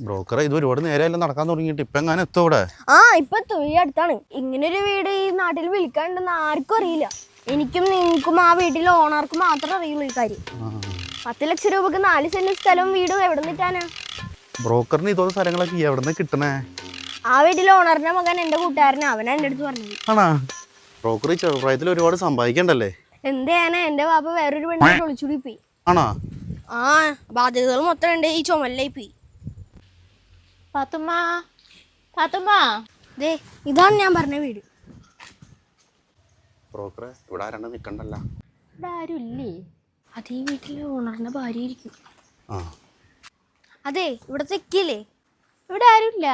ബ്രോക്കറെ ഇത് ഒരുപാട് നേരമല്ല നടക്കാൻ തുടങ്ങിയിട്ട്. ഇപ്പൊ എങ്ങനെ എത്തും ഇവിടെ? ആ ഇപ്പൊ. അടുത്താണ്. ഇങ്ങനൊരു വീട് ഈ നാട്ടിൽ വിളിക്കാണ്ടെന്ന് ആർക്കും അറിയില്ല. എനിക്കും നിങ്ങൾക്കും ആ വീട്ടിലെ ഓണർക്കും മാത്രമേ അറിയുള്ളൂ ഈ കാര്യം. പത്ത് ലക്ഷം രൂപക്ക് നാല് സെന്റ് സ്ഥലവും വീടും എവിടെ നിന്നിട്ടാണ്? ബ്രോക്കറിന് ഇതോ സ്ഥലങ്ങളൊക്കെ എവിടെ നിന്ന് കിട്ടണേ? ആ വീട്ടിലെ ഓണറിന്റെ മകൻ എന്റെ കൂട്ടുകാരനാ. അവനാ എന്റെ അടുത്ത് പറഞ്ഞത്. ആണാ? ബ്രോക്കർ ചെറുപ്രായത്തിൽ ഒരുപാട് സമ്പാദിക്കണ്ടല്ലേ? എന്ത് ചെയ്യാനാ? എന്റെ ബാപ്പ വേറൊരു പെണ്ണിനെ വിളിച്ചുകൂടി പോയി. ആണോ? ആ ബാധ്യതകൾ മൊത്തം ഉണ്ട്. ഈ ചുമലിലായി പോയി. പാത്തുമ്മ പാത്തുമ്മ ദേ ഇതാണ് ഞാൻ പറഞ്ഞ വീട്. ബ്രോക്കറെ ഇവിടെ ആരാണ്ട് നിൽക്കണ്ടല്ല ഇവിടെ ആരും ഇല്ലേ? അത് വീട്ടിലെ ഓണറിന്റെ ഭാര്യ ഇരിക്കും ആ. അതെ ഇവിടെ തെക്കില്ലേ ഇവിടെ ആരുമില്ല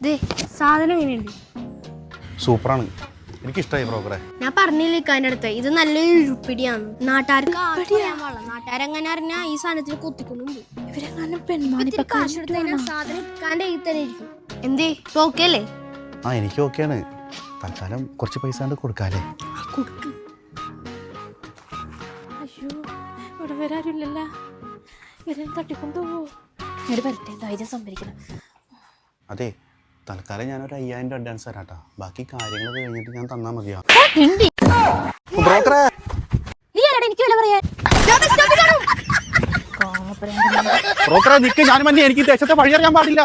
ദേ സാധനം എങ്ങനെയുണ്ട്? സൂപ്പറാണ്. എനിക്കിഷ്ടമായി ബ്രോക്കറെ ഞാൻ പറഞ്ഞില്ലേ ഇക്കാന്റെ അടുത്ത്? ഇത് നല്ലൊരു ഉരുപ്പിടിയാണ് നാട്ടുകാർക്ക് നാട്ടുകാരെങ്ങനെ അറിഞ്ഞാ ഈ സാധനത്തിൽ കൊത്തിക്കൊണ്ടും ഇവരെങ്ങാനും ഇത്തിരി പെൺമാണിപ്പ കാശ് കൊടുത്ത് കഴിഞ്ഞാൽ സാധനം ഇക്കാന്റെ കയ്യിൽ തന്നെ ഇരിക്കും. എന്തേ? ഇപ്പൊ ഓക്കെ അല്ലേ? ആ എനിക്ക് ഓക്കെയാണ് തൽക്കാലം കുറച്ച് പൈസ കൊണ്ട് കൊടുക്കാല്ലേ? അയ്യോ ഇവിടെ വരാറില്ലല്ല ഇവരെ തട്ടിക്കൊണ്ടുപോകും ഇവിടെ വരട്ടെ ധൈര്യം സംഭരിക്കണം അതെ തൽക്കാലം ഞാനൊരു അയ്യായിരം രൂപ അഡ്വാൻസ് തരാം കേട്ടോ ബാക്കി കാര്യങ്ങൾ കഴിഞ്ഞിട്ട് ഞാൻ തന്നാൽ മതിയോ? ബ്രോക്കറെ. നീ ആരാടാ എനിക്ക് വില പറയാൻ. ബ്രോക്കറെ നിൽക്ക് ഞാൻ മഞ്ഞ എനിക്ക് ദേശത്തെ വഴിയറിയാൻ പാടില്ല.